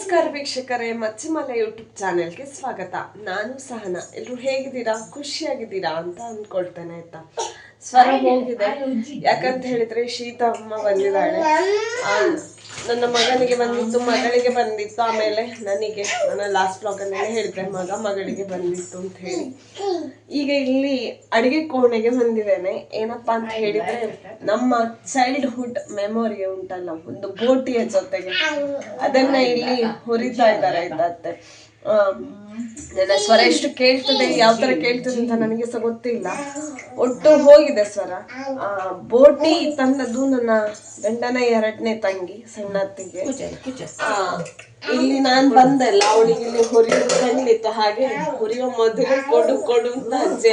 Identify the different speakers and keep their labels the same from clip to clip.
Speaker 1: ನಮಸ್ಕಾರ ವೀಕ್ಷಕರೇ ಮಚ್ಚಿಮಲೆ ಯೂಟ್ಯೂಬ್ ಚಾನೆಲ್ಗೆ ಸ್ವಾಗತ. ನಾನು ಸಹನ. ಎಲ್ಲರೂ ಹೇಗಿದ್ದೀರಾ? ಖುಷಿಯಾಗಿದ್ದೀರಾ ಅಂತ ಅಂದ್ಕೊಳ್ತೇನೆ ಆಯ್ತಾ? ಸ್ವರ ಹೋಗಿದೆ? ಯಾಕಂತ ಹೇಳಿದ್ರೆ ಶೀತ ಅಮ್ಮ ಬಂದಿದ್ದಾಳೆ. ಆ, ನನ್ನ ಮಗನಿಗೆ ಬಂದಿತ್ತು ಮಗಳಿಗೆ ಬಂದಿತ್ತು. ಆಮೇಲೆ ನನಗೆ ನನ್ನ ಲಾಸ್ಟ್ ಬ್ಲಾಗಲ್ಲಿ ಹೇಳಿದೆ ಮಗ ಮಗಳಿಗೆ ಬಂದಿತ್ತು ಅಂತ ಹೇಳಿ. ಈಗ ಇಲ್ಲಿ ಅಡಿಗೆ ಕೋಣೆಗೆ ಬಂದಿದ್ದೇನೆ. ಏನಪ್ಪಾ ಅಂತ ಹೇಳಿದ್ರೆ ನಮ್ಮ ಚೈಲ್ಡ್ಹುಡ್ ಮೆಮೊರಿ ಉಂಟಲ್ಲ ಒಂದು ಬೋಟಿಯ ಜೊತೆಗೆ. ಅದನ್ನ ಇಲ್ಲಿ ಹುರಿತಾ ಇದ್ದಾರೆ ಆ, ನನ್ನ ಸ್ವರ ಎಷ್ಟು ಕೇಳ್ತದೆ, ಯಾವ ತರ ಕೇಳ್ತದೆ ಅಂತ ನನಗೆ ಸಹ ಗೊತ್ತಿಲ್ಲ. ಒಟ್ಟು ಹೋಗಿದೆ ಸ್ವರ. ಬೋಟಿ ತಂದದ್ದು ನನ್ನ ಗಂಡನ ಎರಡನೇ ತಂಗಿ ಸಣ್ಣ ಅತ್ತಿಗೆ ಇಲ್ಲಿ ನಾನ್ ಬಂದಲ್ಲ, ಅವಳಿಗೆ ಇಲ್ಲಿ ಹುರಿಯೋದು ಖಂಡಿತ ಹಾಗೆ ಹುರಿಯೋ ಮೊದಲು ಕೊಡು ಕೊಡು ಅಂತ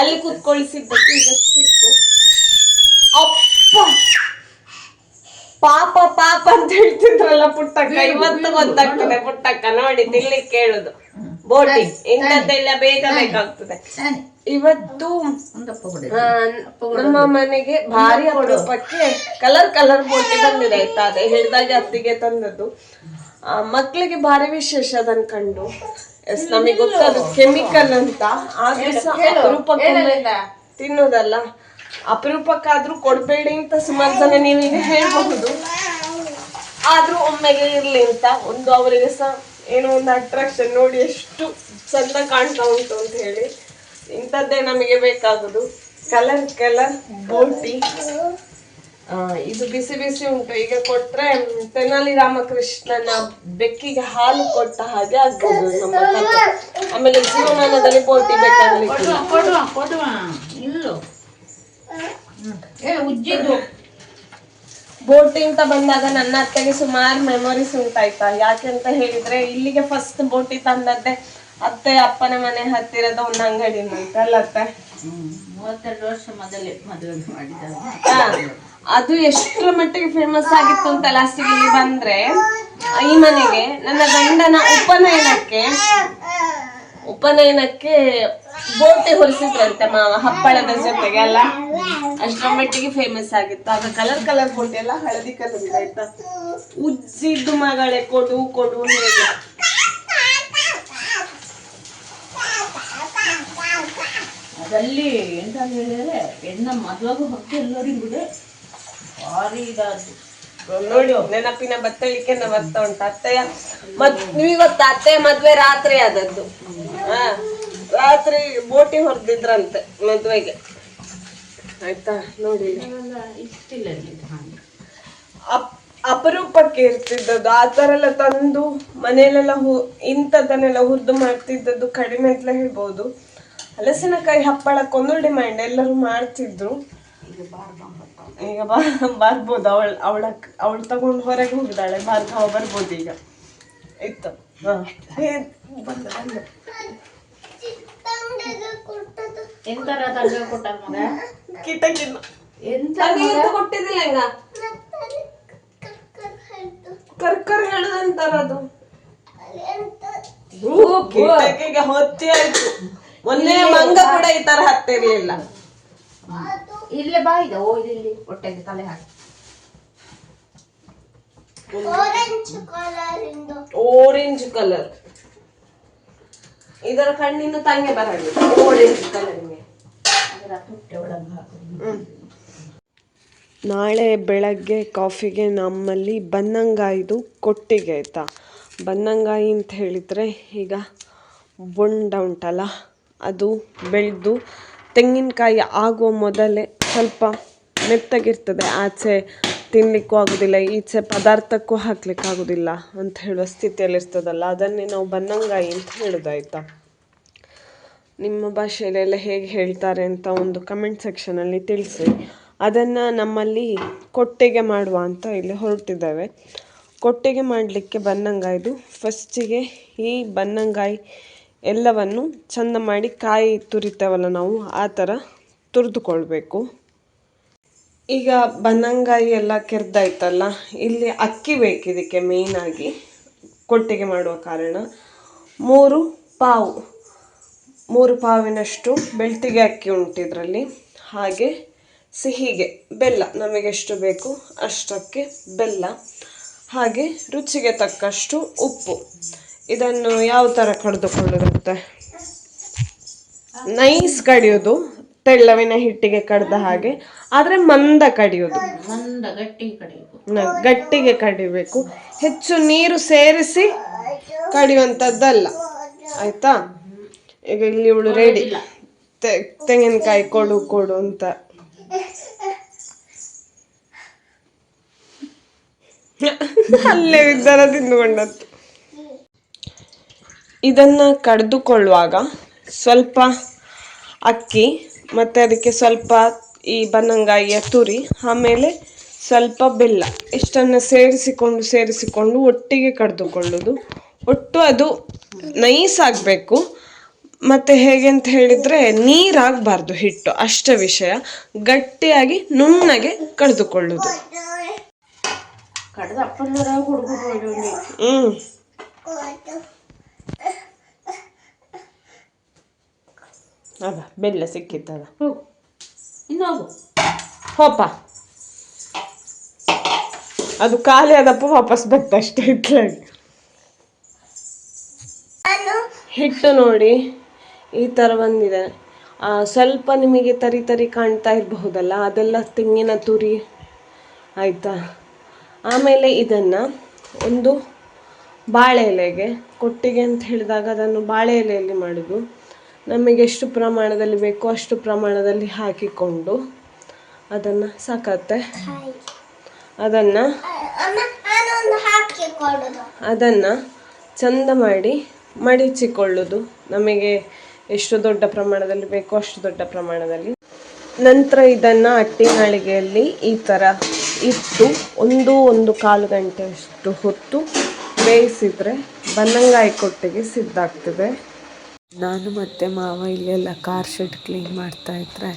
Speaker 1: ಅಲ್ಲಿ ಕುತ್ಕೊಳಿಸಿದ್ದಕ್ಕೆ ಈಗ ಅಪ್ಪ! ಪಾಪ ಪಾಪ ಅಂತ ಹೇಳ್ತಿದ್ರಲ್ಲ ಪುಟ್ಟಕ್ಕ. ಇವತ್ತು ಗೊತ್ತಾಗ್ತದೆ ಪುಟ್ಟಕ್ಕ. ನೋಡಿ ತಿಳಿ ಕೇಳುದು. ಬೋಟಿ ಇಂಥದ್ದೆಲ್ಲ ಬೇಗ ಬೇಕಾಗ್ತದೆ. ಇವತ್ತು ನಮ್ಮ ಮನೆಗೆ ಭಾರಿ ಅಪರೂಪಕ್ಕೆ ಕಲರ್ ಕಲರ್ ಬೋಟಿ ಬಂದಿದೆ ಆಯ್ತಾ? ಅದೇ ಹೇಳಿದಾಗೆ ಅತ್ತಿಗೆ ತಂದದ್ದು. ಆ, ಮಕ್ಳಿಗೆ ಭಾರಿ ವಿಶೇಷ ಅದನ್ ಕಂಡು. ಎಸ್ ನಮಗೆ ಗೊತ್ತದು ಕೆಮಿಕಲ್ ಅಂತ. ಆದ್ರೆ ತಿನ್ನೋದಲ್ಲ. ಅಪರೂಪಕ್ಕಾದ್ರೂ ಕೊಡ್ಬೇಡಿ ಅಂತ ಸುಮಾರು ನೀವೀಗ ಹೇಳಬಹುದು. ಆದ್ರೂ ಒಮ್ಮೆಗೆ ಇರ್ಲಿ ಅಂತ ಒಂದು ಅವರಿಗೆ ಸಹ ಏನೋ ಒಂದು ಅಟ್ರಾಕ್ಷನ್ ನೋಡಿ ಎಷ್ಟು ಚಂದ ಕಾಣ್ತಾ ಉಂಟು ಅಂತ ಹೇಳಿ. ಇಂಥದ್ದೇ ನಮಗೆ ಬೇಕಾಗುದು. ಕಲರ್ ಕಲರ್ ಬೋಟಿ ಇದು ಬಿಸಿ ಬಿಸಿ ಉಂಟು. ಈಗ ಕೊಟ್ರೆ ತೆನಾಲಿ ರಾಮಕೃಷ್ಣನ ಬೆಕ್ಕಿಗೆ ಹಾಲು ಕೊಟ್ಟ ಹಾಗೆ ಆಗ್ಬೋದು ನಮ್ಮ ಆಮೇಲೆ ಜೀವಮಾನದಲ್ಲಿ ಬೋಟಿ
Speaker 2: ಬೇಕಾಗಲಿಕ್ಕೆ. ಏ ಉಜ್ಜಿದ್ದು.
Speaker 1: ಬೋಟಿ ಅಂತ ಬಂದಾಗ ನನ್ನ ಅತ್ತೆಗೆ ಸುಮಾರು ಮೆಮೊರೀಸ್ ಉಂಟಾಯ್ತಾ? ಯಾಕೆಂತ ಹೇಳಿದ್ರೆ ಇಲ್ಲಿಗೆ ಫಸ್ಟ್ ಬೋಟಿ ತಂದದ್ದೆ ಅತ್ತೆ ಅಪ್ಪನ ಮನೆ ಹತ್ತಿರದ ಒಂದು ಅಂಗಡಿ ಅಲ್ಲ ಅತ್ತೆ
Speaker 2: ಮೂವತ್ತೆರಡು ವರ್ಷ ಮೊದಲೇ ಮದುವೆ
Speaker 1: ಅದು ಎಷ್ಟರ ಮಟ್ಟಿಗೆ ಫೇಮಸ್ ಆಗಿತ್ತು ಅಂತ ಲಾಸ್ಟಿಗೆ ಇಲ್ಲಿ ಬಂದ್ರೆ ಈ ಮನೆಗೆ ನನ್ನ ಗಂಡನ ಉಪನಯನಕ್ಕೆ ಉಪನಯನಕ್ಕೆ ಬೋಟಿ ಹೊರಿಸಿದ್ರಂತೆ ಮಾವ ಹಪ್ಪಳದ ಜೊತೆಗೆ ಅಲ್ಲ? ಅಷ್ಟರ ಮಟ್ಟಿಗೆ ಫೇಮಸ್ ಆಗಿತ್ತು. ಆಗ ಕಲರ್ ಕಲರ್ ಬೋಟಿ ಎಲ್ಲ ಹಳದಿ ಕಲರ್ ಇದೆ ಆಯ್ತಾ? ಉಜ್ಜಿದ್ದು ಮಗಳೇ ಕೊಡು ಕೊಡು ಹೇಗೆ?
Speaker 2: ಅದಲ್ಲಿ ಎಂತ ಹೇಳಿದ್ರೆ ಹೆಣ್ಣ ಮದುವಾಗ ಹೊಕ್ಕೆ ಎಲ್ಲರಿಗೂ ಬಿಡು ಭಾರಿ ಇದಾದ್ರು
Speaker 1: ನೋಡಿ ನೆನಪಿನ ಬತ್ತಳಿಕೆ ಬರ್ತಾ ಉಂಟು ಅತ್ತೆಯ. ಮತ್ ನೀವು ಇವತ್ತು ಅತ್ತೆಯ ಮದ್ವೆ ರಾತ್ರಿ ಆದದ್ದು. ಹಾ. ರಾತ್ರಿ ಬೋಟಿ ಹೊಡೆದಿದ್ರಂತೆ ಮದ್ವೆಗೆ. ಆಯ್ತಾ? ನೋಡಿ. ಅಪ್ ಅಪರೂಪಕ್ಕೆ ಇರ್ತಿದ್ದದ್ದು ಆ ಥರ ಎಲ್ಲ ತಂದು ಮನೆಯಲ್ಲೆಲ್ಲ ಹು ಇಂಥದ್ದನ್ನೆಲ್ಲ ಹುರಿದು ಮಾಡ್ತಿದ್ದದ್ದು ಕಡಿಮೆ ಅಂತಲೇ ಹೇಳ್ಬೋದು. ಹಲಸಿನಕಾಯಿ ಹಪ್ಪಳ ಕೊಂದು ಡಿಮ್ಯಾಂಡ್ ಎಲ್ಲರೂ ಮಾಡ್ತಿದ್ರು. ಈಗ ಬಾ ಬರ್ಬೋದು ಅವಳ ಅವಳ ಅವಳು ತಗೊಂಡು ಹೊರಗೆ ಹೋಗಿದ್ದಾಳೆ ಭಾರ್ಗವ ಬರ್ಬೋದು ಈಗ. ಇತ್ತು ಹಾಂ. ಬಂದ ಬಂದ.
Speaker 2: ಎಂತರ ತಂಗ ಕೊಟ್ಟ ಮಗ?
Speaker 1: ಕಿಟಕಿನ
Speaker 2: ಎಂತ
Speaker 1: ಎಂತ ಕೊಟ್ಟಿದ್ದಿಲ್ಲ ಹೆಂಗ? ಕರ್ಕರ್ ಹೇಳುದಂತಾರ ಅದು. ಕಿಟಕಿಗೆ ಹೊತ್ತಿ ಆಯ್ತು. ಮೊನ್ನೆ ಮಂಗ ಕೂಡ ಈ ತರ ಹತ್ತಿರ್ಲಿಲ್ಲ
Speaker 2: ಇಲ್ಲೇ. ಬಾ ಇದೆ ಓ ಇಲ್ಲಿ ಹೊಟ್ಟೆಗೆ ತಲೆ ಹಾಕಿ.
Speaker 1: ಓರೆಂಜ್ ಕಲರ್ ಇದರ ಕಣ್ಣಿನ ತಂಗೆ ಬರಲಿ. ಕಲರ್ಗೆ ನಾಳೆ ಬೆಳಗ್ಗೆ ಕಾಫಿಗೆ ನಮ್ಮಲ್ಲಿ ಬನ್ನಂಗಾಯಿದು ಕೊಟ್ಟಿಗೆ ಆಯಿತಾ? ಬನ್ನಂಗಾಯಿ ಅಂತ ಹೇಳಿದರೆ ಈಗ ಬೊಂಡ ಉಂಟಲ್ಲ ಅದು ಬೆಳೆದು ತೆಂಗಿನಕಾಯಿ ಆಗುವ ಮೊದಲೇ ಸ್ವಲ್ಪ ಮೆತ್ತಗಿರ್ತದೆ. ಆಚೆ ತಿನ್ನಲಿಕ್ಕೂ ಆಗೋದಿಲ್ಲ, ಈಚೆ ಪದಾರ್ಥಕ್ಕೂ ಹಾಕ್ಲಿಕ್ಕೆ ಆಗೋದಿಲ್ಲ ಅಂತ ಹೇಳುವ ಸ್ಥಿತಿಯಲ್ಲಿರ್ತದಲ್ಲ, ಅದನ್ನೇ ನಾವು ಬನ್ನಂಗಾಯಿ ಅಂತ ಹೇಳೋದಾಯ್ತಾ? ನಿಮ್ಮ ಭಾಷೆಯಲ್ಲೆಲ್ಲ ಹೇಗೆ ಹೇಳ್ತಾರೆ ಅಂತ ಒಂದು ಕಮೆಂಟ್ ಸೆಕ್ಷನಲ್ಲಿ ತಿಳಿಸಿ. ಅದನ್ನು ನಮ್ಮಲ್ಲಿ ಕೊಟ್ಟಿಗೆ ಮಾಡುವ ಅಂತ ಇಲ್ಲಿ ಹೊರಟಿದ್ದೇವೆ. ಕೊಟ್ಟಿಗೆ ಮಾಡಲಿಕ್ಕೆ ಬನ್ನಂಗಾಯ್ದು ಫಸ್ಟಿಗೆ ಈ ಬನ್ನಂಗಾಯಿ ಎಲ್ಲವನ್ನು ಚಂದ ಮಾಡಿ ಕಾಯಿ ತುರಿತೇವಲ್ಲ ನಾವು, ಆ ಥರ ತುರಿದುಕೊಳ್ಬೇಕು. ಈಗ ಬನ್ನಂಗಾಯಿ ಎಲ್ಲ ಕೆರ್ದಾಯ್ತಲ್ಲ, ಇಲ್ಲಿ ಅಕ್ಕಿ ಬೇಕು ಇದಕ್ಕೆ ಮೇಯ್ನಾಗಿ ಕೊಟ್ಟಿಗೆ ಮಾಡುವ ಕಾರಣ ಮೂರು ಪಾವು. ಮೂರು ಪಾವಿನಷ್ಟು ಬೆಳ್ತಿಗೆ ಅಕ್ಕಿ ಉಂಟು ಇದರಲ್ಲಿ. ಹಾಗೆ ಸಿಹಿಗೆ, ಬೆಲ್ಲ ನಮಗೆಷ್ಟು ಬೇಕು ಅಷ್ಟಕ್ಕೆ ಬೆಲ್ಲ. ಹಾಗೆ ರುಚಿಗೆ ತಕ್ಕಷ್ಟು ಉಪ್ಪು. ಇದನ್ನು ಯಾವ ಥರ ಕಡಿದುಕೊಳ್ಳುತ್ತೆ ನೈಸ್ ಕಡಿಯೋದು. ತೆಳ್ಳವಿನ ಹಿಟ್ಟಿಗೆ ಕಡ್ದ ಹಾಗೆ. ಆದ್ರೆ ಮಂದ ಕಡಿಯೋದು.
Speaker 2: ಮಂದ ಗಟ್ಟಿಗೆ ಕಡಿಬೇಕು
Speaker 1: ಗಟ್ಟಿಗೆ ಕಡಿಬೇಕು. ಹೆಚ್ಚು ನೀರು ಸೇರಿಸಿ ಕಡಿಯುವಂಥದ್ದಲ್ಲ ಆಯ್ತಾ? ಈಗ ಇಲ್ಲಿ ಇವಳು ರೆಡಿ ತೆಂಗಿನಕಾಯಿ ಕೊಡು ಕೊಡು ಅಂತ. ಅಲ್ಲೇ ಇದ್ದಾರ ತಿಂದುಕೊಂಡದ್ದು. ಇದನ್ನ ಕಡಿದುಕೊಳ್ಳುವಾಗ ಸ್ವಲ್ಪ ಅಕ್ಕಿ ಮತ್ತೆ ಅದಕ್ಕೆ ಸ್ವಲ್ಪ ಈ ಬನ್ನಂಗಾಯಿಯ ತುರಿ ಆಮೇಲೆ ಸ್ವಲ್ಪ ಬೆಲ್ಲ. ಇಷ್ಟನ್ನು ಸೇರಿಸಿಕೊಂಡು ಸೇರಿಸಿಕೊಂಡು ಒಟ್ಟಿಗೆ ಕಡ್ದುಕೊಳ್ಳೋದು. ಒಟ್ಟು ಅದು ನೈಸ್ ಆಗಬೇಕು. ಮತ್ತೆ ಹೇಗೆ ಅಂತ ಹೇಳಿದ್ರೆ ನೀರಾಗಬಾರ್ದು ಹಿಟ್ಟು ಅಷ್ಟ ವಿಷಯ. ಗಟ್ಟಿಯಾಗಿ ನುಣ್ಣಗೆ ಕಡ್ದುಕೊಳ್ಳೋದು.
Speaker 2: ಕಡ್ದ
Speaker 1: ಅದ ಬೆಲ್ಲ ಸಿಕ್ಕಿತ್ತದ
Speaker 2: ಹೋಗು ಇನ್ನು ಹೋಗು
Speaker 1: ಹೋಪ ಅದು ಖಾಲಿ ಆದಪ್ಪ ವಾಪಸ್ ಬತ್ತಷ್ಟೇ ಇತ್ಲಾಗಿ ಹಿಟ್ಟು ನೋಡಿ ಈ ಥರ ಬಂದಿದೆ ಆ, ಸ್ವಲ್ಪ ನಿಮಗೆ ತರಿ ತರಿ ಕಾಣ್ತಾ ಇರಬಹುದಲ್ಲ ಅದೆಲ್ಲ ತೆಂಗಿನ ತುರಿ ಆಯಿತಾ ಆಮೇಲೆ ಇದನ್ನು ಒಂದು ಬಾಳೆ ಎಲೆಗೆ ಕೊಟ್ಟಿಗೆ ಅಂತ ಹೇಳಿದಾಗ ಅದನ್ನು ಬಾಳೆ ಎಲೆಯಲ್ಲಿ ಮಾಡೋದು ನಮಗೆ ಎಷ್ಟು ಪ್ರಮಾಣದಲ್ಲಿ ಬೇಕೋ ಅಷ್ಟು ಪ್ರಮಾಣದಲ್ಲಿ ಹಾಕಿಕೊಂಡು ಅದನ್ನು ಸಾಕತ್ತೆ. ಅದನ್ನು ಅದನ್ನು ಚಂದ ಮಾಡಿ ಮಡಿಚಿಕೊಳ್ಳೋದು. ನಮಗೆ ಎಷ್ಟು ದೊಡ್ಡ ಪ್ರಮಾಣದಲ್ಲಿ ಬೇಕೋ ಅಷ್ಟು ದೊಡ್ಡ ಪ್ರಮಾಣದಲ್ಲಿ. ನಂತರ ಇದನ್ನು ಅಟ್ಟಿನಾಳಿಗೆಯಲ್ಲಿ ಈ ಥರ ಇಟ್ಟು ಒಂದು ಒಂದು ಕಾಲು ಗಂಟೆಯಷ್ಟು ಹೊತ್ತು ಬೇಯಿಸಿದರೆ ಬನ್ನಂಗಾಯಿ ಕೊಟ್ಟಿಗೆ ಸಿದ್ಧ ಆಗ್ತದೆ ನಾನು ಮತ್ತು ಮಾವ ಇಲ್ಲೆಲ್ಲ ಕಾರ್ ಶೆಡ್ ಕ್ಲೀನ್ ಮಾಡ್ತಾ ಇದ್ದರೆ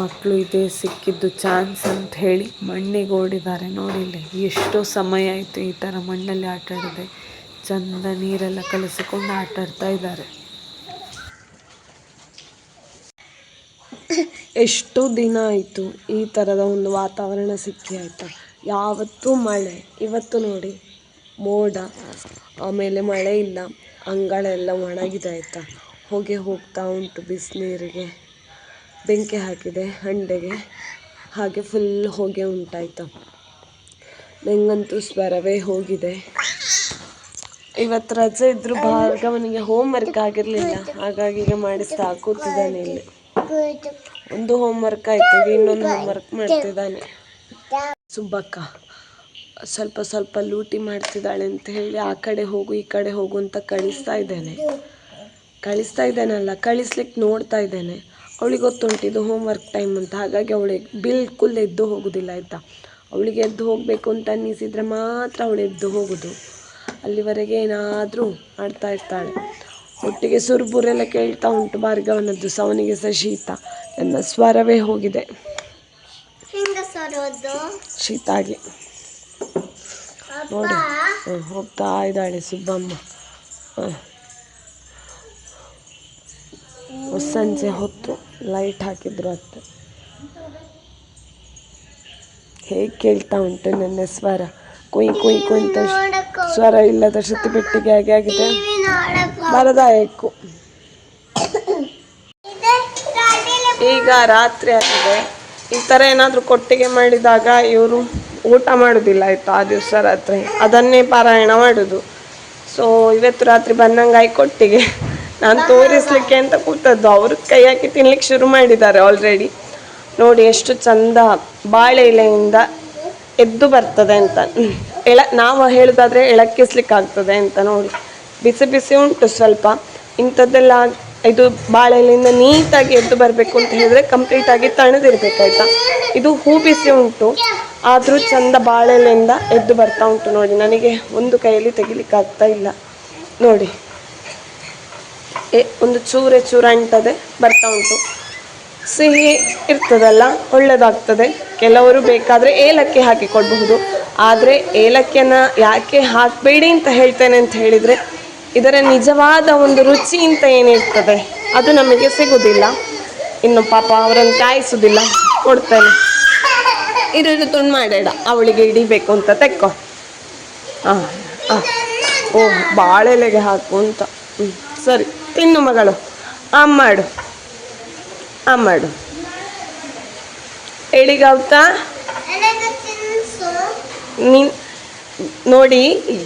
Speaker 1: ಮಕ್ಕಳು ಇದೇ ಸಿಕ್ಕಿದ್ದು ಚಾನ್ಸ್ ಅಂತ ಹೇಳಿ ಮಣ್ಣಿಗೆ ಓಡಿದ್ದಾರೆ. ನೋಡಿಲ್ಲ ಎಷ್ಟೋ ಸಮಯ ಆಯಿತು ಈ ಥರ ಮಣ್ಣಲ್ಲಿ ಆಟ ಚಂದ ನೀರೆಲ್ಲ ಕಲಸಿಕೊಂಡು ಆಟ ಆಡ್ತಾ ಇದ್ದಾರೆ. ಎಷ್ಟು ದಿನ ಆಯಿತು ಈ ಥರದ ಒಂದು ವಾತಾವರಣ ಸಿಕ್ಕಿ ಆಯಿತಾ. ಯಾವತ್ತೂ ಮಳೆ. ಇವತ್ತು ನೋಡಿ ಮೋಡ, ಆಮೇಲೆ ಮಳೆ ಇಲ್ಲ. ಅಂಗಳೆಲ್ಲ ಒಣಗಿದೆ ಆಯಿತಾ? ಹೊಗೆ ಹೋಗ್ತಾ ಉಂಟು ಬಿಸಿನೀರಿಗೆ. ಬೆಂಕಿ ಹಾಕಿದೆ, ಹಂಡೆಗೆ. ಹಾಗೆ ಫುಲ್ ಹೊಗೆ ಉಂಟಾಯ್ತಾ? ನಂಗಂತೂ ಸ್ವರವೇ ಹೋಗಿದೆ. ಇವತ್ತು ರಜೆ ಇದ್ರು ಭಾರ್ಗವನಿಗೆ ಹೋಮ್ ವರ್ಕ್ ಆಗಿರಲಿಲ್ಲ. ಹಾಗಾಗಿ ಈಗ ಮಾಡಿಸ್ತಾ ಕೂತಿದ್ದಾನೆ ಇಲ್ಲಿ. ಒಂದು ಹೋಮ್ ವರ್ಕ್ ಆಯ್ತು ಇನ್ನೊಂದು ಹೋಮ್ ವರ್ಕ್ ಮಾಡ್ತಿದ್ದಾನೆ. ಸುಬ್ಬಕ್ಕ ಸ್ವಲ್ಪ ಸ್ವಲ್ಪ ಲೂಟಿ ಮಾಡ್ತಿದ್ದಾಳೆ ಅಂತ ಹೇಳಿ ಆ ಕಡೆ ಹೋಗು ಈ ಕಡೆ ಹೋಗು ಅಂತ ಕಳಿಸ್ತಾ ಇದ್ದೇನೆ. ಕಳಿಸ್ತಾ ಇದ್ದೇನಲ್ಲ ಕಳಿಸ್ಲಿಕ್ಕೆ ನೋಡ್ತಾ ಇದ್ದೇನೆ. ಅವಳಿಗೆ ಗೊತ್ತುಂಟು ಇದು ಹೋಮ್ ವರ್ಕ್ ಟೈಮ್ ಅಂತ. ಹಾಗಾಗಿ ಅವಳಿಗೆ ಬಿಲ್ಕುಲ್ ಎದ್ದು ಹೋಗೋದಿಲ್ಲ ಆಯಿತಾ? ಅವಳಿಗೆ ಎದ್ದು ಹೋಗಬೇಕು ಅಂತ ಅನ್ನಿಸಿದರೆ ಮಾತ್ರ ಅವಳು ಎದ್ದು ಹೋಗೋದು. ಅಲ್ಲಿವರೆಗೆ ಏನಾದರೂ ಆಡ್ತಾ ಇರ್ತಾಳೆ. ಒಟ್ಟಿಗೆ ಸುರುಬುರೆಲ್ಲ ಕೇಳ್ತಾ ಉಂಟು ಭಾರ್ಗವನದ್ದು ಸಹ ಅವನಿಗೆ ಸಹ ಶೀತ. ನನ್ನ ಸ್ವರವೇ ಹೋಗಿದೆ. ಶೀತ ಆಗಿ ನೋಡಿ. ಹ್ಞೂ ಹೋಗ್ತಾ ಇದ್ದಾಳೆ ಸುಬ್ಬಮ್ಮ. ಹಾಂ. ಸಂಜೆ ಹೊತ್ತು ಲೈಟ್ ಹಾಕಿದ್ರು ಅತ್ತೆ. ಹೇಗೆ ಕೇಳ್ತಾ ಉಂಟು ನನ್ನ ಸ್ವರ? ಕುಯ್ ಕುಯ್ ಕುಯ್ ಅಂತ ಸ್ವರ ಇಲ್ಲದ ಶ್ರುತಿ ಪೆಟ್ಟಿಗೆ ಹಾಗೆ ಆಗಿದೆ. ಬರದಾಯಕು. ಈಗ ರಾತ್ರಿ ಆಗಿದೆ. ಈ ಥರ ಏನಾದರೂ ಕೊಟ್ಟಿಗೆ ಮಾಡಿದಾಗ ಇವರು ಊಟ ಮಾಡೋದಿಲ್ಲ ಆಯಿತು ಆ ದಿವಸ ರಾತ್ರಿ? ಅದನ್ನೇ ಪಾರಾಯಣ ಮಾಡೋದು. ಸೊ ಇವತ್ತು ರಾತ್ರಿ ಬನ್ನಂಗಾಯಿ ಕೊಟ್ಟಿಗೆ. ನಾನು ತೋರಿಸ್ಲಿಕ್ಕೆ ಅಂತ ಕೂತದ್ದು. ಅವರು ಕೈ ಹಾಕಿ ತಿನ್ಲಿಕ್ಕೆ ಶುರು ಮಾಡಿದ್ದಾರೆ ಆಲ್ರೆಡಿ ನೋಡಿ ಎಷ್ಟು ಚಂದ ಬಾಳೆ ಎಲೆಯಿಂದ ಎದ್ದು ಬರ್ತದೆ ಅಂತ. ಎಳ ನಾವು ಹೇಳೋದಾದರೆ ಎಳಕ್ಕಿಸ್ಲಿಕ್ಕೆ ಆಗ್ತದೆ ಅಂತ ನೋಡಿ. ಬಿಸಿ ಬಿಸಿ ಉಂಟು ಸ್ವಲ್ಪ. ಇಂಥದ್ದೆಲ್ಲ ಇದು ಬಾಳೆಲೆಯಿಂದ ನೀಟಾಗಿ ಎದ್ದು ಬರಬೇಕು ಅಂತ ಹೇಳಿದ್ರೆ ಕಂಪ್ಲೀಟ್ ಆಗಿ ತಣದಿರ್ಬೇಕಾಯ್ತಾ ಇದು ಹೂ ಬಿಸಿ ಉಂಟು, ಆದರೂ ಚಂದ ಬಾಳೆಲೆಯಿಂದ ಎದ್ದು ಬರ್ತಾ ಉಂಟು ನೋಡಿ. ನನಗೆ ಒಂದು ಕೈಯಲ್ಲಿ ತೆಗಿಲಿಕ್ಕೆ ಆಗ್ತಾ ಇಲ್ಲ. ನೋಡಿ. ಒಂದು ಚೂರೆ ಚೂರ ಅಂಟದೆ ಬರ್ತಾ ಉಂಟು. ಸಿಹಿ ಇರ್ತದಲ್ಲ ಒಳ್ಳೆಯದಾಗ್ತದೆ ಕೆಲವರು ಬೇಕಾದರೆ ಏಲಕ್ಕಿ ಹಾಕಿ ಕೊಡಬಹುದು ಆದರೆ ಏಲಕ್ಕಿಯನ್ನು ಯಾಕೆ ಹಾಕಬೇಡಿ ಅಂತ ಹೇಳ್ತೇನೆ ಅಂತ ಹೇಳಿದರೆ ಇದರ ನಿಜವಾದ ಒಂದು ರುಚಿ ಅಂತ ಏನಿರ್ತದೆ ಅದು ನಮಗೆ ಸಿಗುವುದಿಲ್ಲ ಇನ್ನು ಪಾಪ ಅವರನ್ನು ಕಾಯಿಸುವುದಿಲ್ಲ ಕೊಡ್ತೇನೆ. ಇರೋದು ತುಂಡು ಮಾಡೇಡ ಅವಳಿಗೆ ಹಿಡಿಬೇಕು ಅಂತ ತೆಕ್ಕೊ.
Speaker 3: ಹಾಂ ಹಾಂ ಓ ಬಾಳೆಲೆಗೆ ಹಾಕು ಅಂತ. ಹ್ಞೂ ಸರಿ. ತಿನ್ನು ಮಗಳು. ಅಮ್ಮಾಡು ಅಮ್ಮಾಡು ಹೇಳಿ ಮಾಡು ಎಳಿಗಾವ್ತಾ ನೀನ್ ನೋಡಿ,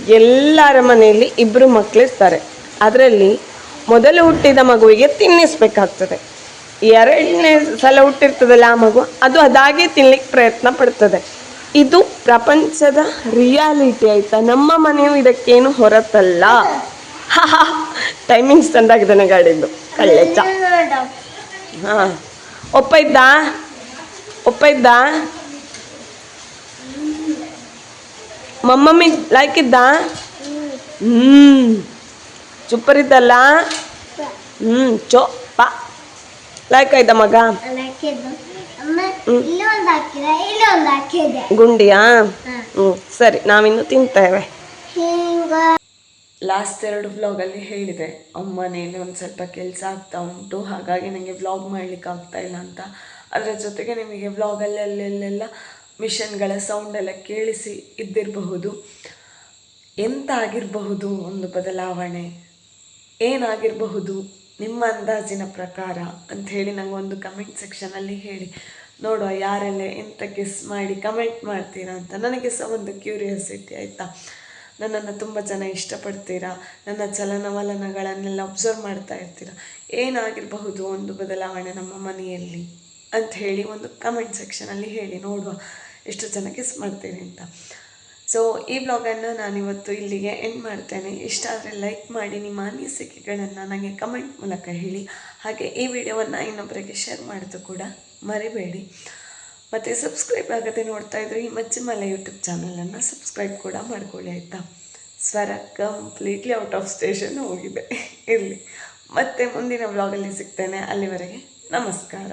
Speaker 3: ಎಲ್ಲರ ಮನೆಯಲ್ಲಿ ಇಬ್ಬರು ಮಕ್ಕಳಿರ್ತಾರೆ ಅದರಲ್ಲಿ ಮೊದಲು ಹುಟ್ಟಿದ ಮಗುವಿಗೆ ತಿನ್ನಿಸ್ಬೇಕಾಗ್ತದೆ. ಎರಡನೇ ಸಲ ಹುಟ್ಟಿರ್ತದಲ್ಲ ಆ ಮಗು, ಅದು ಅದಾಗೆ ತಿನ್ಲಿಕ್ಕೆ ಪ್ರಯತ್ನ ಪಡ್ತದೆ. ಇದು ಪ್ರಪಂಚದ ರಿಯಾಲಿಟಿ ಆಯ್ತಾ? ನಮ್ಮ ಮನೆಯು ಇದಕ್ಕೇನು ಹೊರತಲ್ಲ? ಟೈಮಿಂಗ್ಸ್ ತಂದಾಗಿದ್ದಾನೆ ಗಾಡಿದ್ದು. ಕಳ್ಳೆಚ್ಚ ಹಾಂ. ಒಪ್ಪ ಇದ್ದ? ಒಪ್ಪ ಇದ್ದಾ? ಮಮ್ಮಮ್ಮಿ ಲೈಕ್ ಇದ್ದ? ಹ್ಮ್. ಸೂಪರ್ ಇದ್ದಲ್ಲ ಹ್ಮ್. ಚೋ ಪಾ. ಲೈಕ್ ಆಯ್ತ ಮಗ? ಗುಂಡಿಯಾ? ಹ್ಮ್. ಸರಿ ನಾವಿನ್ನು ತಿಂತೇವೆ. ಲಾಸ್ಟ್ ಎರಡು ವ್ಲಾಗಲ್ಲಿ ಹೇಳಿದೆ ಅಮ್ಮನೇಲಿ ಒಂದು ಸ್ವಲ್ಪ ಕೆಲಸ ಆಗ್ತಾ ಉಂಟು ಹಾಗಾಗಿ ನನಗೆ ವ್ಲಾಗ್ ಮಾಡ್ಲಿಕ್ಕೆ ಆಗ್ತಾ ಇಲ್ಲ ಅಂತ. ಅದರ ಜೊತೆಗೆ ನಿಮಗೆ ವ್ಲಾಗಲ್ಲಿ ಅಲ್ಲೆಲ್ಲೆಲ್ಲ ಮಿಷನ್ಗಳ ಸೌಂಡ್ ಎಲ್ಲ ಕೇಳಿಸಿ ಇದ್ದಿರಬಹುದು. ಎಂತಾಗಿರಬಹುದು ಒಂದು ಬದಲಾವಣೆ? ಏನಾಗಿರಬಹುದು? ನಿಮ್ಮ ಅಂದಾಜಿನ ಪ್ರಕಾರ ಅಂತ ಹೇಳಿ ನಂಗೆ ಒಂದು ಕಮೆಂಟ್ ಸೆಕ್ಷನಲ್ಲಿ ಹೇಳಿ. ನೋಡುವ ಯಾರೆಲ್ಲ ಎಂತ ಗೆಸ್ ಮಾಡಿ ಕಮೆಂಟ್ ಮಾಡ್ತೀರಾ ಅಂತ. ನನಗೆ ಸಹ ಒಂದು ಕ್ಯೂರಿಯಾಸಿಟಿ ಆಯಿತಾ? ನನ್ನನ್ನು ತುಂಬ ಜನ ಇಷ್ಟಪಡ್ತೀರಾ? ನನ್ನ ಚಲನವಲನಗಳನ್ನೆಲ್ಲ ಅಬ್ಸರ್ವ್ ಮಾಡ್ತಾ ಇರ್ತೀರಾ? ಏನಾಗಿರಬಹುದು ಒಂದು ಬದಲಾವಣೆ ನಮ್ಮ ಮನೆಯಲ್ಲಿ? ಅಂತ ಹೇಳಿ ಒಂದು ಕಮೆಂಟ್ ಸೆಕ್ಷನಲ್ಲಿ ಹೇಳಿ. ನೋಡುವ. ಎಷ್ಟು ಜನ ಕಿಸ್ ಮಾಡ್ತೀನಿ ಅಂತ. ಸೊ ಈ ಬ್ಲಾಗನ್ನು ನಾನಿವತ್ತು ಇಲ್ಲಿಗೆ ಎಂಡ್ ಮಾಡ್ತೇನೆ. ಇಷ್ಟ ಆದರೆ ಲೈಕ್ ಮಾಡಿ ನಿಮ್ಮ ಅನಿಸಿಕೆಗಳನ್ನು ನನಗೆ ಕಮೆಂಟ್ ಮೂಲಕ ಹೇಳಿ. ಹಾಗೆ ಈ ವಿಡಿಯೋವನ್ನು ಇನ್ನೊಬ್ಬರಿಗೆ ಶೇರ್ ಮಾಡೋದು ಕೂಡ ಮರಿಬೇಡಿ. ಮತ್ತು ಸಬ್ಸ್ಕ್ರೈಬ್ ಆಗದೆ ನೋಡ್ತಾ ಇದ್ರೆ ಈ ಮಜ್ಜಿಮಲೆ ಯೂಟ್ಯೂಬ್ ಚಾನಲನ್ನು ಸಬ್ಸ್ಕ್ರೈಬ್ ಕೂಡ ಮಾಡ್ಕೊಳ್ಳಿ ಆಯಿತಾ? ಸ್ವರ ಕಂಪ್ಲೀಟ್ಲಿ ಔಟ್ ಆಫ್ ಸ್ಟೇಷನ್ ಹೋಗಿದೆ. ಇರಲಿ. ಮತ್ತೆ ಮುಂದಿನ ವ್ಲಾಗಲ್ಲಿ ಸಿಗ್ತೇನೆ. ಅಲ್ಲಿವರೆಗೆ ನಮಸ್ಕಾರ.